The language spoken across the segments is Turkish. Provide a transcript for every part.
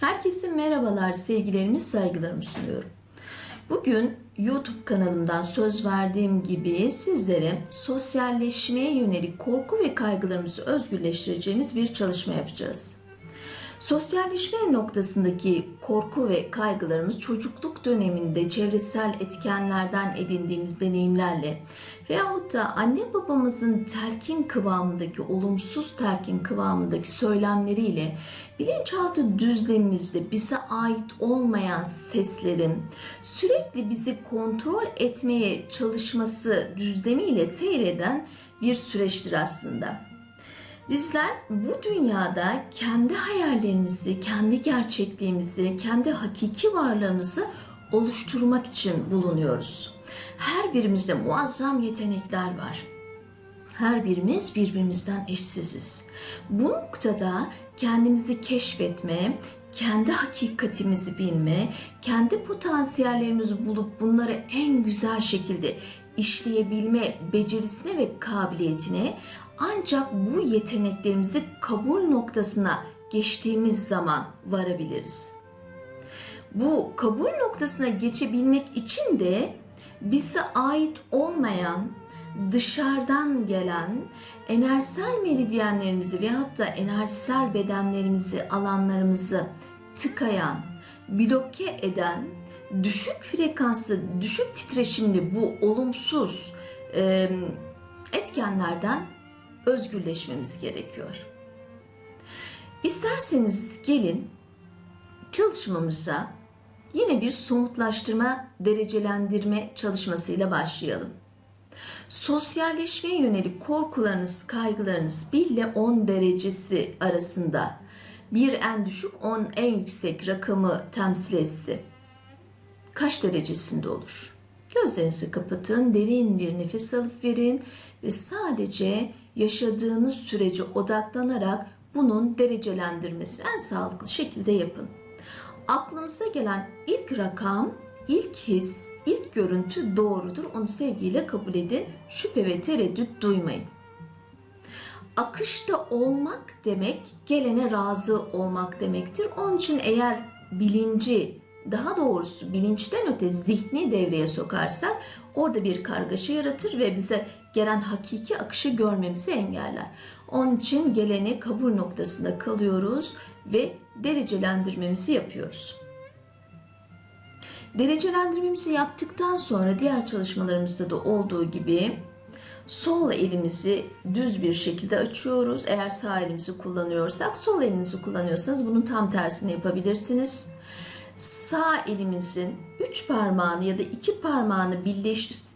Herkese merhabalar, sevgilerimi, saygılarımı sunuyorum. Bugün YouTube kanalımdan söz verdiğim gibi sizlere sosyalleşmeye yönelik korku ve kaygılarımızı özgürleştireceğimiz bir çalışma yapacağız. Sosyalleşme noktasındaki korku ve kaygılarımız çocukluk döneminde çevresel etkenlerden edindiğimiz deneyimlerle veyahut da anne babamızın telkin kıvamındaki, olumsuz telkin kıvamındaki söylemleriyle bilinçaltı düzlemimizde bize ait olmayan seslerin sürekli bizi kontrol etmeye çalışması düzlemiyle seyreden bir süreçtir aslında. Bizler bu dünyada kendi hayallerimizi, kendi gerçekliğimizi, kendi hakiki varlığımızı oluşturmak için bulunuyoruz. Her birimizde muazzam yetenekler var. Her birimiz birbirimizden eşsiziz. Bu noktada kendimizi keşfetme, kendi hakikatimizi bilme, kendi potansiyellerimizi bulup bunları en güzel şekilde işleyebilme becerisine ve kabiliyetine ancak bu yeteneklerimizi kabul noktasına geçtiğimiz zaman varabiliriz. Bu kabul noktasına geçebilmek için de bize ait olmayan, dışarıdan gelen enerjisel meridyenlerimizi ve hatta enerjisel bedenlerimizi, alanlarımızı tıkayan, bloke eden, düşük frekanslı, düşük titreşimli bu olumsuz etkenlerden özgürleşmemiz gerekiyor. İsterseniz gelin çalışmamıza yine bir somutlaştırma, derecelendirme çalışmasıyla başlayalım. Sosyalleşmeye yönelik korkularınız, kaygılarınız 1 ile 10 derecesi arasında bir en düşük 10 en yüksek rakamı temsil etse kaç derecesinde olur? Gözlerinizi kapatın, derin bir nefes alıp verin ve sadece yaşadığınız sürece odaklanarak bunun derecelendirmesini en sağlıklı şekilde yapın. Aklınıza gelen ilk rakam, ilk his, ilk görüntü doğrudur. Onu sevgiyle kabul edin. Şüphe ve tereddüt duymayın. Akışta olmak demek gelene razı olmak demektir. Onun için eğer bilinci daha doğrusu bilinçten öte zihni devreye sokarsak orada bir kargaşa yaratır ve bize gelen hakiki akışı görmemizi engeller. Onun için geleni kabul noktasında kalıyoruz ve derecelendirmemizi yapıyoruz. Derecelendirmemizi yaptıktan sonra diğer çalışmalarımızda da olduğu gibi sol elimizi düz bir şekilde açıyoruz. Eğer sağ elimizi kullanıyorsak sol elinizi kullanıyorsanız bunun tam tersini yapabilirsiniz sağ elimizin üç parmağını ya da iki parmağını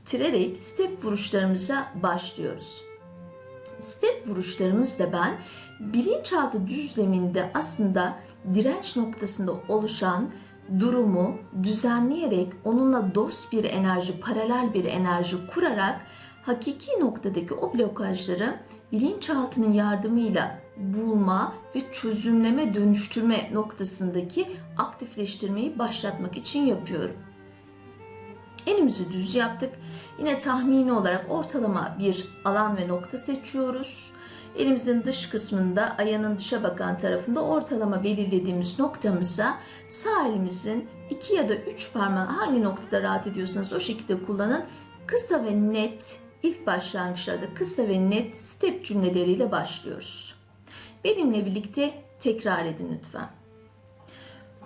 birleştirerek step vuruşlarımıza başlıyoruz. Step vuruşlarımızda ben bilinçaltı düzleminde aslında direnç noktasında oluşan durumu düzenleyerek onunla dost bir enerji, paralel bir enerji kurarak hakiki noktadaki o blokajları bilinçaltının yardımıyla bulma ve çözümleme, dönüştürme noktasındaki aktifleştirmeyi başlatmak için yapıyorum. Elimizi düz yaptık. Yine tahmini olarak ortalama bir alan ve nokta seçiyoruz. Elimizin dış kısmında ayağının dışa bakan tarafında ortalama belirlediğimiz noktamıza sağ elimizin iki ya da üç parmağı hangi noktada rahat ediyorsanız o şekilde kullanın. Kısa ve net ilk başlangıçlarda kısa ve net step cümleleriyle başlıyoruz. Benimle birlikte tekrar edin lütfen.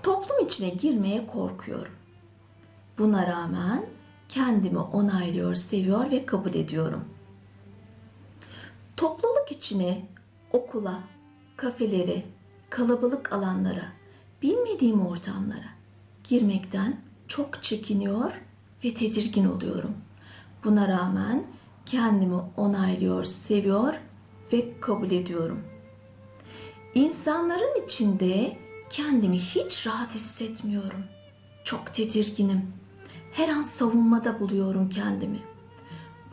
Toplum içine girmeye korkuyorum. Buna rağmen kendimi onaylıyor, seviyor ve kabul ediyorum. Topluluk içine, okula, kafelere, kalabalık alanlara, bilmediğim ortamlara girmekten çok çekiniyor ve tedirgin oluyorum. Buna rağmen kendimi onaylıyor, seviyor ve kabul ediyorum. İnsanların içinde kendimi hiç rahat hissetmiyorum. Çok tedirginim. Her an savunmada buluyorum kendimi.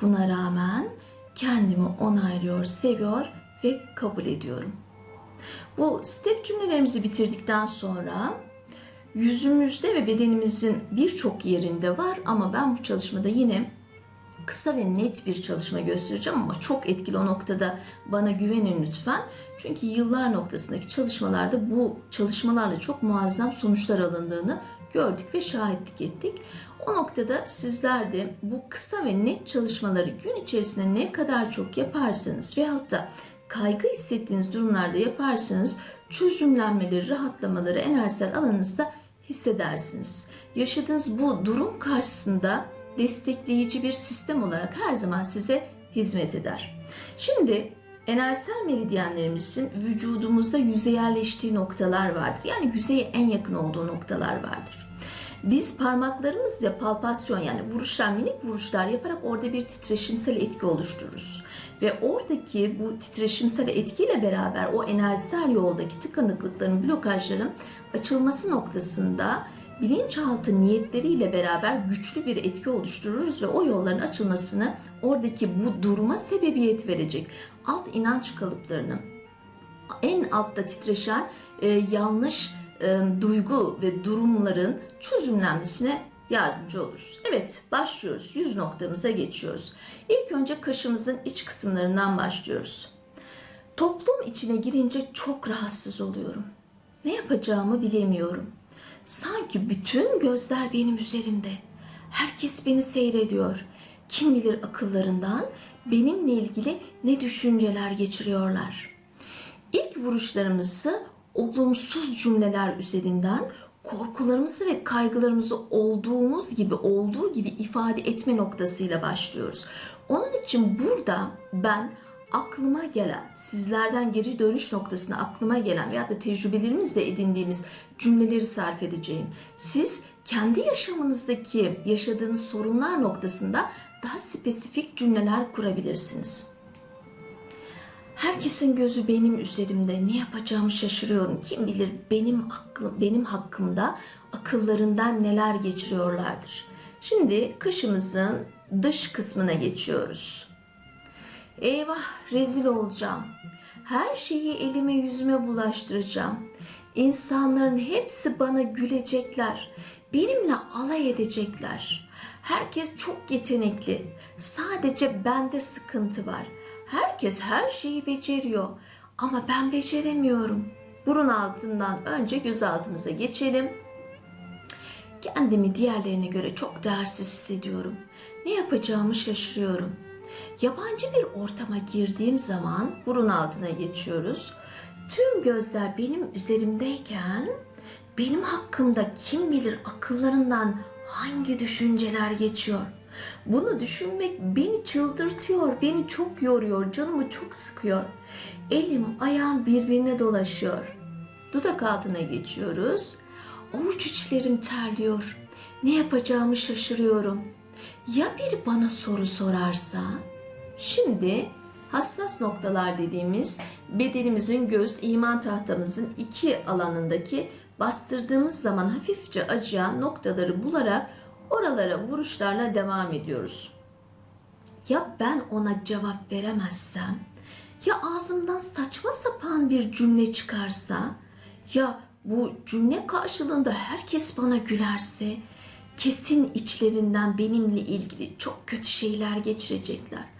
Buna rağmen kendimi onaylıyor, seviyor ve kabul ediyorum. Bu step cümlelerimizi bitirdikten sonra yüzümüzde ve bedenimizin birçok yerinde var ama ben bu çalışmada yine kısa ve net bir çalışma göstereceğim ama çok etkili o noktada bana güvenin lütfen. Çünkü yıllar noktasındaki çalışmalarda bu çalışmalarla çok muazzam sonuçlar alındığını gördük ve şahitlik ettik. O noktada sizler de bu kısa ve net çalışmaları gün içerisinde ne kadar çok yaparsanız veyahut da kaygı hissettiğiniz durumlarda yaparsanız çözümlenmeleri, rahatlamaları enerjisel alanınızda hissedersiniz. Yaşadığınız bu durum karşısında destekleyici bir sistem olarak her zaman size hizmet eder. Şimdi enerjisel meridyenlerimizin vücudumuzda yüzeyelleştiği noktalar vardır. Yani yüzeye en yakın olduğu noktalar vardır. Biz parmaklarımızla palpasyon yani vuruşlar, minik vuruşlar yaparak orada bir titreşimsel etki oluştururuz. Ve oradaki bu titreşimsel etkiyle beraber o enerjisel yoldaki tıkanıklıkların, blokajların açılması noktasında bilinçaltı niyetleriyle beraber güçlü bir etki oluştururuz ve o yolların açılmasını oradaki bu duruma sebebiyet verecek alt inanç kalıplarını en altta titreşen e, yanlış duygu ve durumların çözümlenmesine yardımcı oluruz. Evet başlıyoruz. Yüz noktamıza geçiyoruz. İlk önce kaşımızın iç kısımlarından başlıyoruz. Toplum içine girince çok rahatsız oluyorum. Ne yapacağımı bilemiyorum. Sanki bütün gözler benim üzerimde. Herkes beni seyrediyor. Kim bilir akıllarından benimle ilgili ne düşünceler geçiriyorlar. İlk vuruşlarımızı olumsuz cümleler üzerinden korkularımızı ve kaygılarımızı olduğumuz gibi olduğu gibi ifade etme noktasıyla başlıyoruz. Onun için burada ben aklıma gelen, sizlerden geri dönüş noktasına aklıma gelen veya da tecrübelerimizle edindiğimiz cümleleri sarf edeceğim. Siz kendi yaşamınızdaki yaşadığınız sorunlar noktasında daha spesifik cümleler kurabilirsiniz. Herkesin gözü benim üzerimde. Ne yapacağımı şaşırıyorum. Kim bilir benim aklım, benim hakkımda akıllarından neler geçiriyorlardır. Şimdi kaşımızın dış kısmına geçiyoruz. Eyvah rezil olacağım. Her şeyi elime yüzüme bulaştıracağım. İnsanların hepsi bana gülecekler. Benimle alay edecekler. Herkes çok yetenekli. Sadece bende sıkıntı var. Herkes her şeyi beceriyor ama ben beceremiyorum. Burun altından önce göz altımıza geçelim. Kendimi diğerlerine göre çok değersiz hissediyorum. Ne yapacağımı şaşırıyorum. Yabancı bir ortama girdiğim zaman burun altına geçiyoruz. Tüm gözler benim üzerimdeyken benim hakkımda kim bilir akıllarından hangi düşünceler geçiyor. Bunu düşünmek beni çıldırtıyor, beni çok yoruyor, canımı çok sıkıyor. Elim, ayağım birbirine dolaşıyor. Dudak altına geçiyoruz. Avuç içlerim terliyor. Ne yapacağımı şaşırıyorum. Ya biri bana soru sorarsa? Şimdi hassas noktalar dediğimiz bedenimizin göz, iman tahtamızın iki alanındaki bastırdığımız zaman hafifçe acıyan noktaları bularak oralara vuruşlarla devam ediyoruz. Ya ben ona cevap veremezsem, ya ağzımdan saçma sapan bir cümle çıkarsa, ya bu cümle karşılığında herkes bana gülerse, kesin içlerinden benimle ilgili çok kötü şeyler geçirecekler.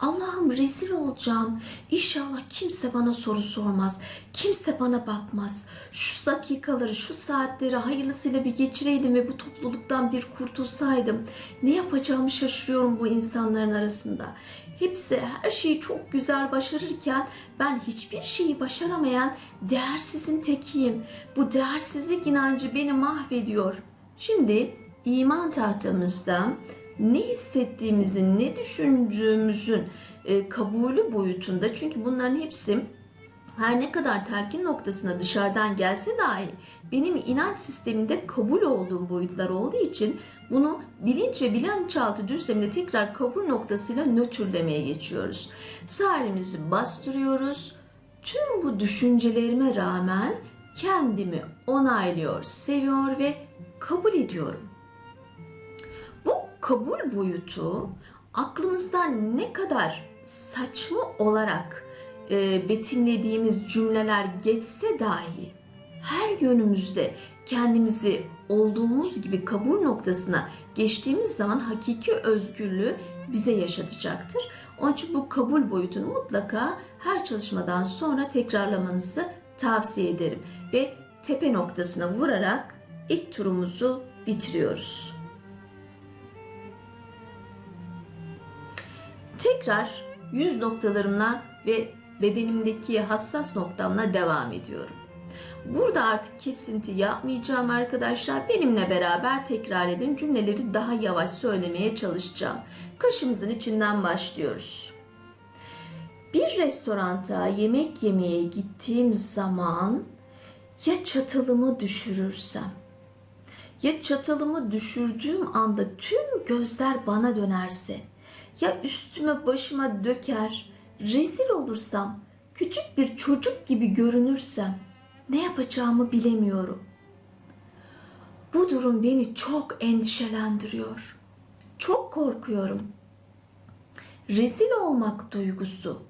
Allah'ım rezil olacağım. İnşallah kimse bana soru sormaz. Kimse bana bakmaz. Şu dakikaları, şu saatleri hayırlısıyla bir geçireydim ve bu topluluktan bir kurtulsaydım. Ne yapacağımı şaşırıyorum bu insanların arasında. Hepsi her şeyi çok güzel başarırken ben hiçbir şeyi başaramayan değersizin tekiyim. Bu değersizlik inancı beni mahvediyor. Şimdi iman tahtamızda ne hissettiğimizin, ne düşündüğümüzün e, kabulü boyutunda çünkü bunların hepsi her ne kadar telkin noktasına dışarıdan gelse dahi benim inanç sisteminde kabul olduğum boyutlar olduğu için bunu bilinç ve bilinçaltı düzleminde tekrar kabul noktasıyla nötrlemeye geçiyoruz. Sağ bastırıyoruz. Tüm bu düşüncelerime rağmen kendimi onaylıyor, seviyor ve kabul ediyorum kabul boyutu aklımızdan ne kadar saçma olarak e, betimlediğimiz cümleler geçse dahi her yönümüzde kendimizi olduğumuz gibi kabul noktasına geçtiğimiz zaman hakiki özgürlüğü bize yaşatacaktır. Onun için bu kabul boyutunu mutlaka her çalışmadan sonra tekrarlamanızı tavsiye ederim. Ve tepe noktasına vurarak ilk turumuzu bitiriyoruz. Tekrar yüz noktalarımla ve bedenimdeki hassas noktamla devam ediyorum. Burada artık kesinti yapmayacağım arkadaşlar. Benimle beraber tekrar edin. Cümleleri daha yavaş söylemeye çalışacağım. Kaşımızın içinden başlıyoruz. Bir restoranta yemek yemeye gittiğim zaman ya çatalımı düşürürsem ya çatalımı düşürdüğüm anda tüm gözler bana dönerse ya üstüme başıma döker rezil olursam küçük bir çocuk gibi görünürsem ne yapacağımı bilemiyorum. Bu durum beni çok endişelendiriyor. Çok korkuyorum. Rezil olmak duygusu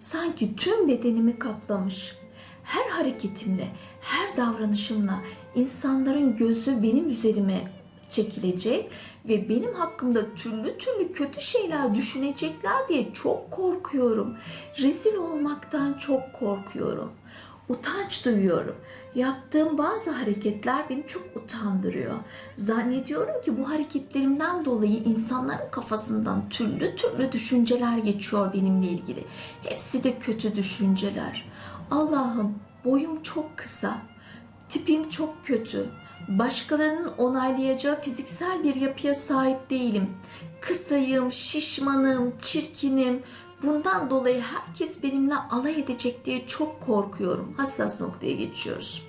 sanki tüm bedenimi kaplamış. Her hareketimle, her davranışımla insanların gözü benim üzerime çekilecek ve benim hakkımda türlü türlü kötü şeyler düşünecekler diye çok korkuyorum. Rezil olmaktan çok korkuyorum. Utanç duyuyorum. Yaptığım bazı hareketler beni çok utandırıyor. Zannediyorum ki bu hareketlerimden dolayı insanların kafasından türlü türlü düşünceler geçiyor benimle ilgili. Hepsi de kötü düşünceler. Allah'ım boyum çok kısa. Tipim çok kötü. Başkalarının onaylayacağı fiziksel bir yapıya sahip değilim. Kısayım, şişmanım, çirkinim. Bundan dolayı herkes benimle alay edecek diye çok korkuyorum. Hassas noktaya geçiyoruz.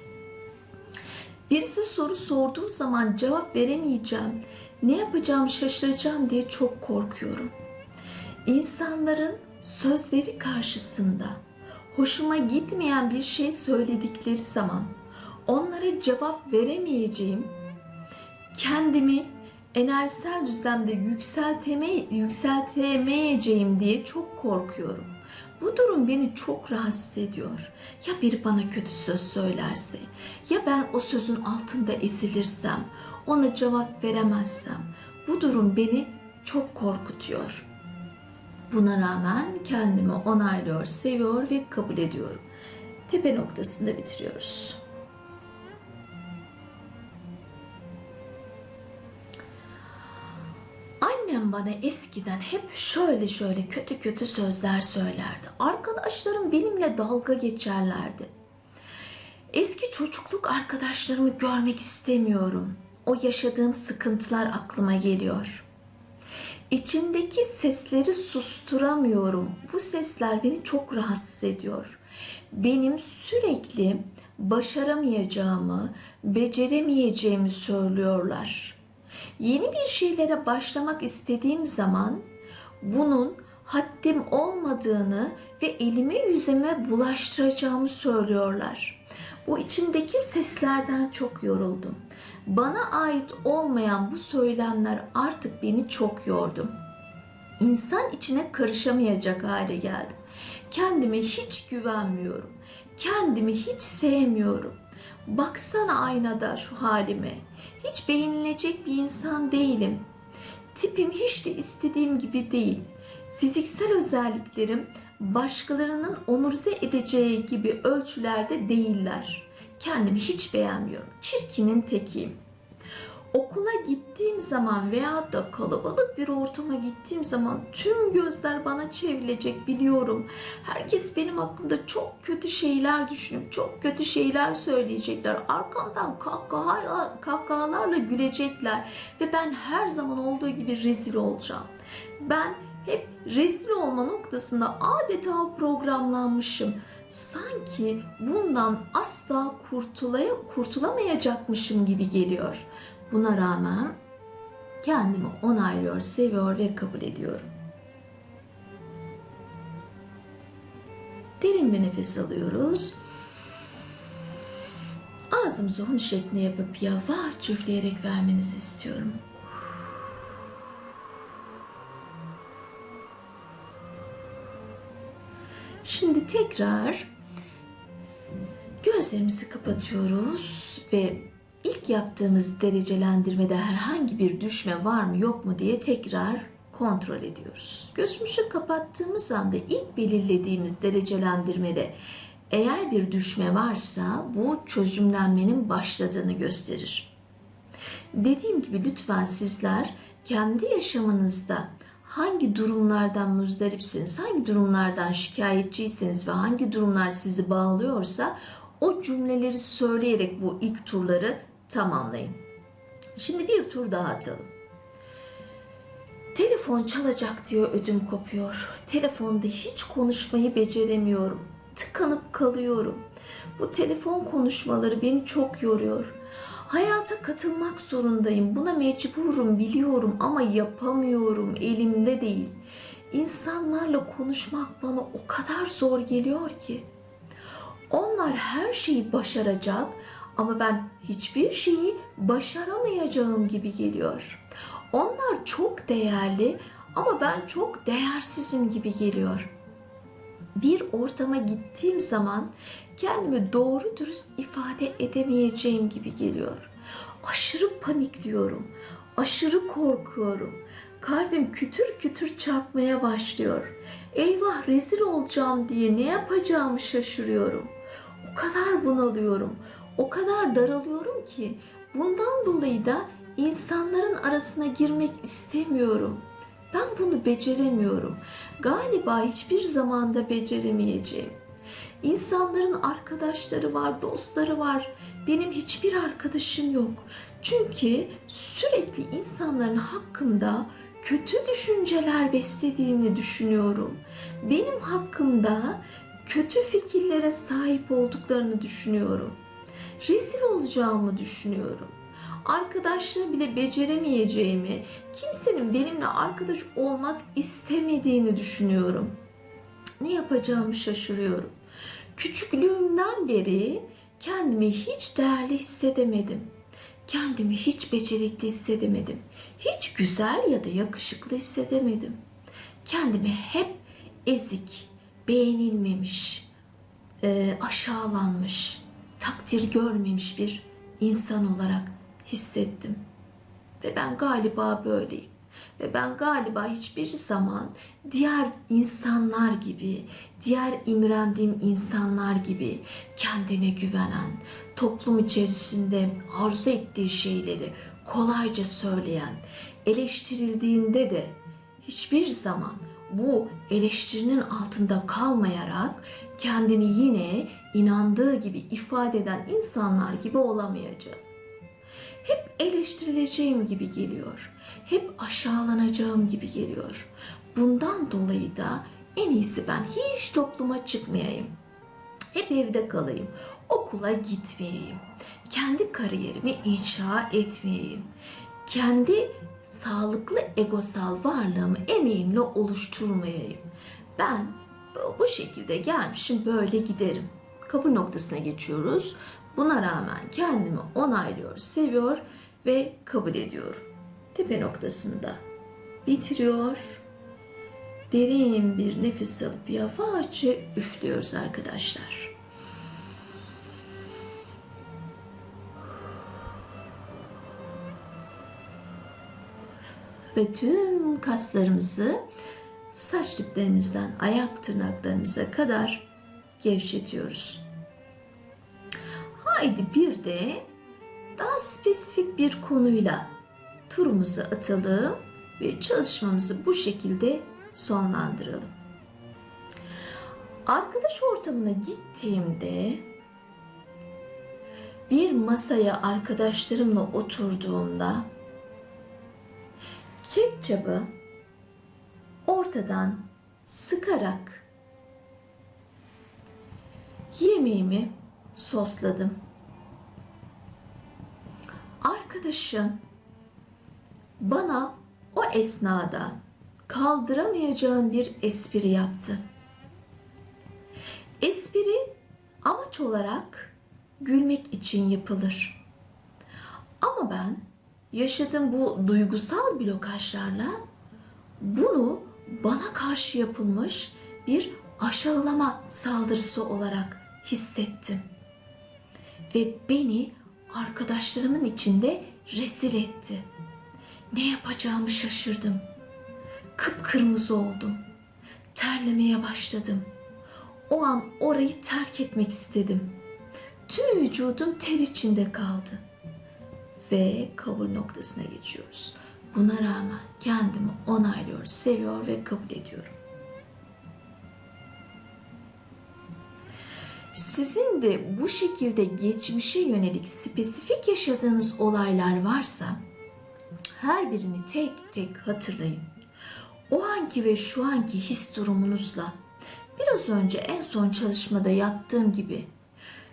Birisi soru sorduğu zaman cevap veremeyeceğim, ne yapacağımı şaşıracağım diye çok korkuyorum. İnsanların sözleri karşısında hoşuma gitmeyen bir şey söyledikleri zaman onlara cevap veremeyeceğim, kendimi enerjisel düzlemde yükselteme, yükseltemeyeceğim diye çok korkuyorum. Bu durum beni çok rahatsız ediyor. Ya biri bana kötü söz söylerse, ya ben o sözün altında ezilirsem, ona cevap veremezsem, bu durum beni çok korkutuyor. Buna rağmen kendimi onaylıyor, seviyor ve kabul ediyorum. Tepe noktasında bitiriyoruz. Annem bana eskiden hep şöyle şöyle kötü kötü sözler söylerdi. Arkadaşlarım benimle dalga geçerlerdi. Eski çocukluk arkadaşlarımı görmek istemiyorum. O yaşadığım sıkıntılar aklıma geliyor. İçimdeki sesleri susturamıyorum. Bu sesler beni çok rahatsız ediyor. Benim sürekli başaramayacağımı, beceremeyeceğimi söylüyorlar. Yeni bir şeylere başlamak istediğim zaman bunun haddim olmadığını ve elime yüzüme bulaştıracağımı söylüyorlar. Bu içimdeki seslerden çok yoruldum. Bana ait olmayan bu söylemler artık beni çok yordu. İnsan içine karışamayacak hale geldim. Kendime hiç güvenmiyorum. Kendimi hiç sevmiyorum. Baksana aynada şu halime. Hiç beğenilecek bir insan değilim. Tipim hiç de istediğim gibi değil. Fiziksel özelliklerim başkalarının onurize edeceği gibi ölçülerde değiller. Kendimi hiç beğenmiyorum. Çirkinin tekiyim. Okula gittiğim zaman veya da kalabalık bir ortama gittiğim zaman tüm gözler bana çevrilecek biliyorum. Herkes benim hakkımda çok kötü şeyler düşünüp çok kötü şeyler söyleyecekler. Arkamdan kahkahalar, kahkahalarla gülecekler ve ben her zaman olduğu gibi rezil olacağım. Ben hep rezil olma noktasında adeta programlanmışım. Sanki bundan asla kurtulaya, kurtulamayacakmışım gibi geliyor. Buna rağmen kendimi onaylıyor, seviyor ve kabul ediyorum. Derin bir nefes alıyoruz. Ağzımızı hun şeklinde yapıp yavaş üfleyerek vermenizi istiyorum. Şimdi tekrar göz Gözlerimizi kapatıyoruz ve ilk yaptığımız derecelendirmede herhangi bir düşme var mı yok mu diye tekrar kontrol ediyoruz. Gözümüzü kapattığımız anda ilk belirlediğimiz derecelendirmede eğer bir düşme varsa bu çözümlenmenin başladığını gösterir. Dediğim gibi lütfen sizler kendi yaşamınızda hangi durumlardan muzdaripsiniz, hangi durumlardan şikayetçiyseniz ve hangi durumlar sizi bağlıyorsa o cümleleri söyleyerek bu ilk turları tamamlayın. Şimdi bir tur daha atalım. Telefon çalacak diyor ödüm kopuyor. Telefonda hiç konuşmayı beceremiyorum. Tıkanıp kalıyorum. Bu telefon konuşmaları beni çok yoruyor. Hayata katılmak zorundayım. Buna mecburum biliyorum ama yapamıyorum. Elimde değil. İnsanlarla konuşmak bana o kadar zor geliyor ki. Onlar her şeyi başaracak ama ben hiçbir şeyi başaramayacağım gibi geliyor. Onlar çok değerli ama ben çok değersizim gibi geliyor. Bir ortama gittiğim zaman kendimi doğru dürüst ifade edemeyeceğim gibi geliyor. Aşırı panikliyorum. Aşırı korkuyorum. Kalbim kütür kütür çarpmaya başlıyor. Eyvah rezil olacağım diye ne yapacağımı şaşırıyorum. O kadar bunalıyorum. O kadar daralıyorum ki bundan dolayı da insanların arasına girmek istemiyorum. Ben bunu beceremiyorum. Galiba hiçbir zamanda beceremeyeceğim. İnsanların arkadaşları var, dostları var. Benim hiçbir arkadaşım yok. Çünkü sürekli insanların hakkımda kötü düşünceler beslediğini düşünüyorum. Benim hakkımda kötü fikirlere sahip olduklarını düşünüyorum. Rezil olacağımı düşünüyorum. Arkadaşlığı bile beceremeyeceğimi, kimsenin benimle arkadaş olmak istemediğini düşünüyorum. Ne yapacağımı şaşırıyorum. Küçüklüğümden beri kendimi hiç değerli hissedemedim. Kendimi hiç becerikli hissedemedim. Hiç güzel ya da yakışıklı hissedemedim. Kendimi hep ezik, beğenilmemiş, aşağılanmış, takdir görmemiş bir insan olarak hissettim. Ve ben galiba böyleyim. Ve ben galiba hiçbir zaman diğer insanlar gibi, diğer imrendiğim insanlar gibi kendine güvenen, toplum içerisinde arzu ettiği şeyleri kolayca söyleyen, eleştirildiğinde de hiçbir zaman bu eleştirinin altında kalmayarak kendini yine inandığı gibi ifade eden insanlar gibi olamayacağım. Hep eleştirileceğim gibi geliyor. Hep aşağılanacağım gibi geliyor. Bundan dolayı da en iyisi ben hiç topluma çıkmayayım. Hep evde kalayım. Okula gitmeyeyim. Kendi kariyerimi inşa etmeyeyim. Kendi sağlıklı egosal varlığımı emeğimle oluşturmayayım. Ben bu şekilde gelmişim böyle giderim. Kapı noktasına geçiyoruz. Buna rağmen kendimi onaylıyor, seviyor ve kabul ediyorum. Tepe noktasında bitiriyor. Derin bir nefes alıp yavaşça üflüyoruz arkadaşlar. Ve tüm kaslarımızı saç diplerimizden ayak tırnaklarımıza kadar gevşetiyoruz. Haydi bir de daha spesifik bir konuyla turumuzu atalım ve çalışmamızı bu şekilde sonlandıralım. Arkadaş ortamına gittiğimde bir masaya arkadaşlarımla oturduğumda ketçabı ortadan sıkarak yemeğimi sosladım. Arkadaşım bana o esnada kaldıramayacağım bir espri yaptı. Espri amaç olarak gülmek için yapılır. Ama ben yaşadığım bu duygusal blokajlarla bunu bana karşı yapılmış bir aşağılama saldırısı olarak hissettim. ve beni arkadaşlarımın içinde rezil etti. Ne yapacağımı şaşırdım. Kıpkırmızı oldum. Terlemeye başladım. O an orayı terk etmek istedim. Tüm vücudum ter içinde kaldı. Ve kabul noktasına geçiyoruz. Buna rağmen kendimi onaylıyor, seviyor ve kabul ediyorum. Sizin de bu şekilde geçmişe yönelik spesifik yaşadığınız olaylar varsa her birini tek tek hatırlayın. O anki ve şu anki his durumunuzla biraz önce en son çalışmada yaptığım gibi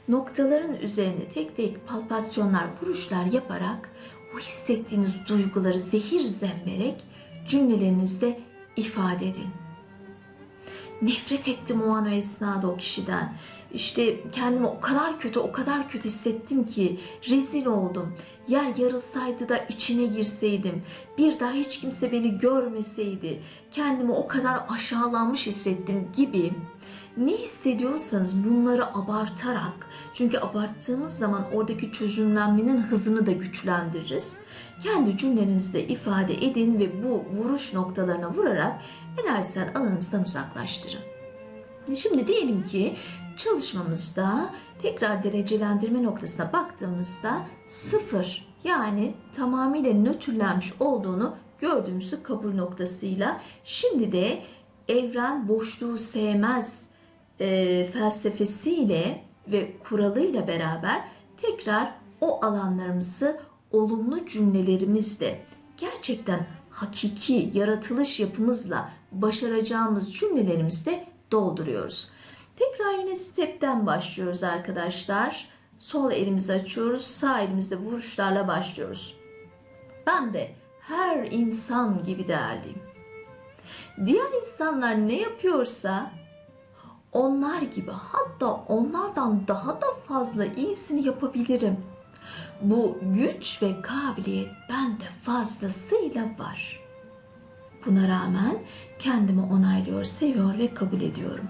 noktaların üzerine tek tek palpasyonlar, vuruşlar yaparak o hissettiğiniz duyguları zehir zemberek cümlelerinizde ifade edin. Nefret ettim o an o esnada o kişiden. İşte kendimi o kadar kötü, o kadar kötü hissettim ki rezil oldum. Yer yarılsaydı da içine girseydim. Bir daha hiç kimse beni görmeseydi. Kendimi o kadar aşağılanmış hissettim gibi. Ne hissediyorsanız bunları abartarak, çünkü abarttığımız zaman oradaki çözümlenmenin hızını da güçlendiririz. Kendi cümlenizde ifade edin ve bu vuruş noktalarına vurarak enerjisel alanınızdan uzaklaştırın. Şimdi diyelim ki çalışmamızda tekrar derecelendirme noktasına baktığımızda sıfır yani tamamıyla nötrlenmiş olduğunu gördüğümüzü kabul noktasıyla şimdi de evren boşluğu sevmez e, felsefesiyle ve kuralıyla beraber tekrar o alanlarımızı olumlu cümlelerimizle gerçekten hakiki yaratılış yapımızla başaracağımız cümlelerimizde dolduruyoruz. Tekrar yine stepten başlıyoruz arkadaşlar. Sol elimizi açıyoruz, sağ elimizde vuruşlarla başlıyoruz. Ben de her insan gibi değerliyim. Diğer insanlar ne yapıyorsa onlar gibi hatta onlardan daha da fazla iyisini yapabilirim. Bu güç ve kabiliyet bende fazlasıyla var. Buna rağmen kendimi onaylıyor, seviyor ve kabul ediyorum.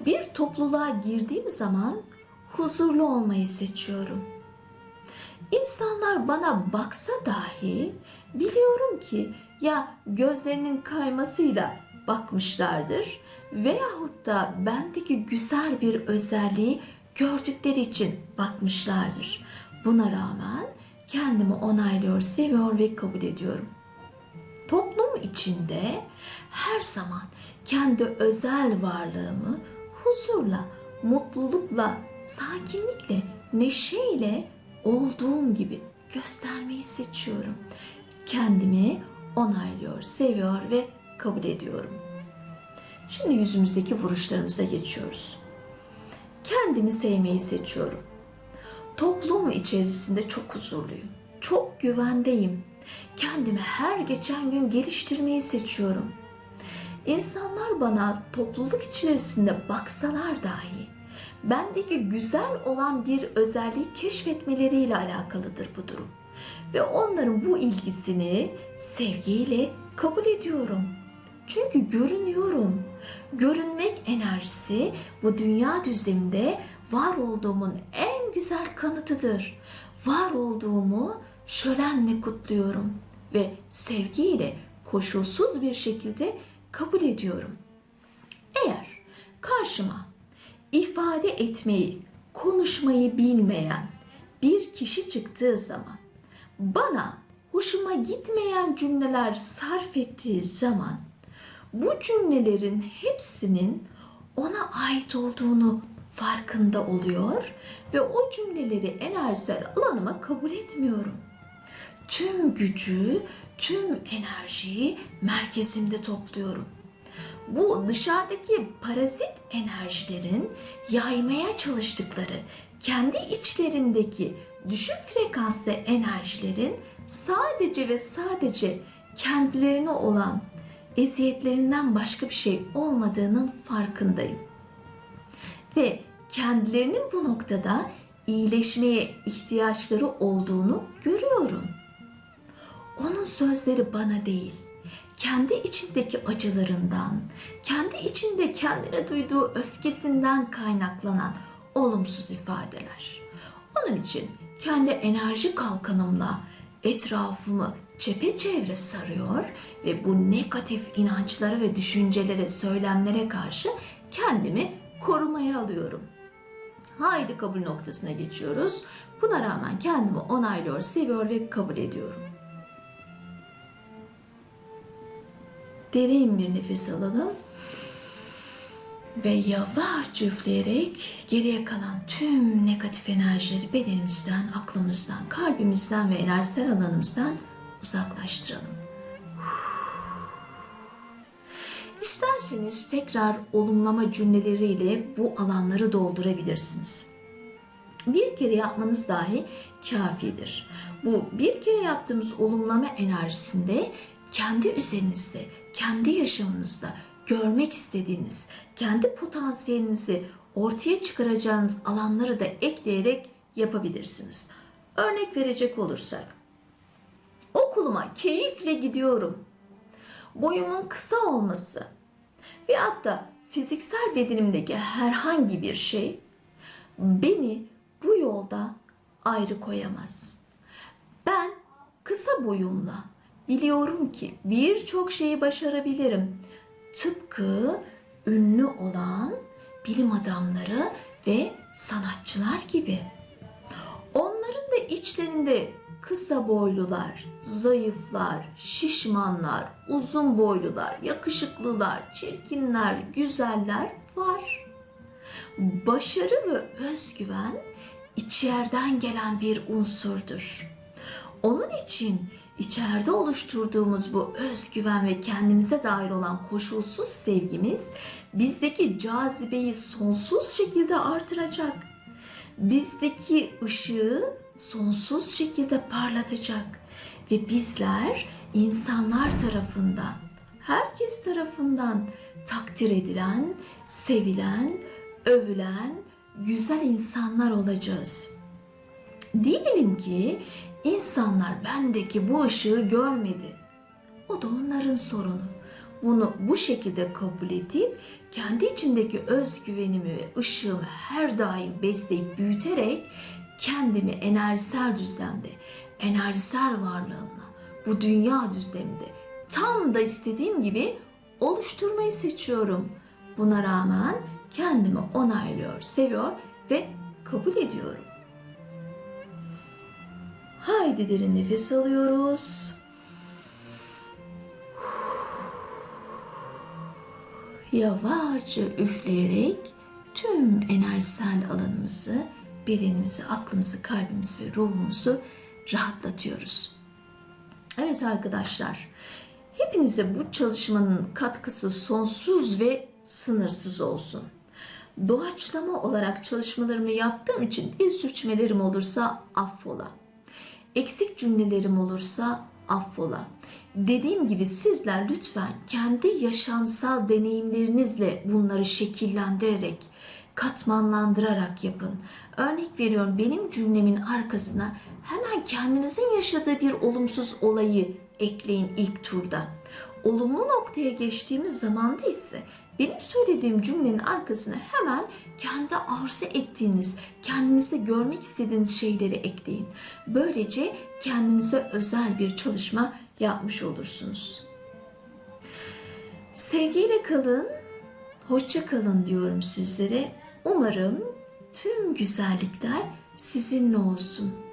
Bir topluluğa girdiğim zaman huzurlu olmayı seçiyorum. İnsanlar bana baksa dahi biliyorum ki ya gözlerinin kaymasıyla bakmışlardır veyahut da bendeki güzel bir özelliği gördükleri için bakmışlardır. Buna rağmen kendimi onaylıyor, seviyor ve kabul ediyorum. Toplum içinde her zaman kendi özel varlığımı huzurla, mutlulukla, sakinlikle, neşeyle olduğum gibi göstermeyi seçiyorum. Kendimi onaylıyor, seviyor ve kabul ediyorum. Şimdi yüzümüzdeki vuruşlarımıza geçiyoruz. Kendimi sevmeyi seçiyorum. Toplum içerisinde çok huzurluyum. Çok güvendeyim. Kendimi her geçen gün geliştirmeyi seçiyorum. İnsanlar bana topluluk içerisinde baksalar dahi bendeki güzel olan bir özelliği keşfetmeleriyle alakalıdır bu durum. Ve onların bu ilgisini sevgiyle kabul ediyorum. Çünkü görünüyorum. Görünmek enerjisi bu dünya düzleminde var olduğumun en güzel kanıtıdır. Var olduğumu şölenle kutluyorum ve sevgiyle koşulsuz bir şekilde kabul ediyorum. Eğer karşıma ifade etmeyi, konuşmayı bilmeyen bir kişi çıktığı zaman bana hoşuma gitmeyen cümleler sarf ettiği zaman bu cümlelerin hepsinin ona ait olduğunu farkında oluyor ve o cümleleri enerjisel alanıma kabul etmiyorum. Tüm gücü, tüm enerjiyi merkezimde topluyorum. Bu dışarıdaki parazit enerjilerin yaymaya çalıştıkları kendi içlerindeki düşük frekanslı enerjilerin sadece ve sadece kendilerine olan eziyetlerinden başka bir şey olmadığının farkındayım. Ve kendilerinin bu noktada iyileşmeye ihtiyaçları olduğunu görüyorum. Onun sözleri bana değil, kendi içindeki acılarından, kendi içinde kendine duyduğu öfkesinden kaynaklanan olumsuz ifadeler. Onun için kendi enerji kalkanımla etrafımı çepeçevre sarıyor ve bu negatif inançlara ve düşüncelere, söylemlere karşı kendimi korumaya alıyorum. Haydi kabul noktasına geçiyoruz. Buna rağmen kendimi onaylıyor, seviyor ve kabul ediyorum. Derin bir nefes alalım. Ve yavaşça üfleyerek geriye kalan tüm negatif enerjileri bedenimizden, aklımızdan, kalbimizden ve enerjisel alanımızdan uzaklaştıralım. İsterseniz tekrar olumlama cümleleriyle bu alanları doldurabilirsiniz. Bir kere yapmanız dahi kafidir. Bu bir kere yaptığımız olumlama enerjisinde kendi üzerinizde, kendi yaşamınızda görmek istediğiniz, kendi potansiyelinizi ortaya çıkaracağınız alanları da ekleyerek yapabilirsiniz. Örnek verecek olursak, okuluma keyifle gidiyorum. Boyumun kısa olması ve hatta fiziksel bedenimdeki herhangi bir şey beni bu yolda ayrı koyamaz. Ben kısa boyumla biliyorum ki birçok şeyi başarabilirim. Tıpkı ünlü olan bilim adamları ve sanatçılar gibi. Onların da içlerinde kısa boylular, zayıflar, şişmanlar, uzun boylular, yakışıklılar, çirkinler, güzeller var. Başarı ve özgüven içeriden gelen bir unsurdur. Onun için içeride oluşturduğumuz bu özgüven ve kendimize dair olan koşulsuz sevgimiz bizdeki cazibeyi sonsuz şekilde artıracak. Bizdeki ışığı sonsuz şekilde parlatacak ve bizler insanlar tarafından, herkes tarafından takdir edilen, sevilen, övülen güzel insanlar olacağız. Diyelim ki insanlar bendeki bu ışığı görmedi. O da onların sorunu. Bunu bu şekilde kabul edip kendi içindeki özgüvenimi ve ışığımı her daim besleyip büyüterek kendimi enerjisel düzlemde, enerjisel varlığımla, bu dünya düzleminde tam da istediğim gibi oluşturmayı seçiyorum. Buna rağmen kendimi onaylıyor, seviyor ve kabul ediyorum. Haydi derin nefes alıyoruz. Yavaşça üfleyerek tüm enerjisel alanımızı, bedenimizi, aklımızı, kalbimizi ve ruhumuzu rahatlatıyoruz. Evet arkadaşlar, hepinize bu çalışmanın katkısı sonsuz ve sınırsız olsun. Doğaçlama olarak çalışmalarımı yaptığım için dil sürçmelerim olursa affola. Eksik cümlelerim olursa affola. Dediğim gibi sizler lütfen kendi yaşamsal deneyimlerinizle bunları şekillendirerek, katmanlandırarak yapın. Örnek veriyorum benim cümlemin arkasına hemen kendinizin yaşadığı bir olumsuz olayı ekleyin ilk turda. Olumlu noktaya geçtiğimiz zamanda ise benim söylediğim cümlenin arkasına hemen kendi arzu ettiğiniz, kendinizde görmek istediğiniz şeyleri ekleyin. Böylece kendinize özel bir çalışma yapmış olursunuz. Sevgiyle kalın, hoşça kalın diyorum sizlere. Umarım tüm güzellikler sizinle olsun.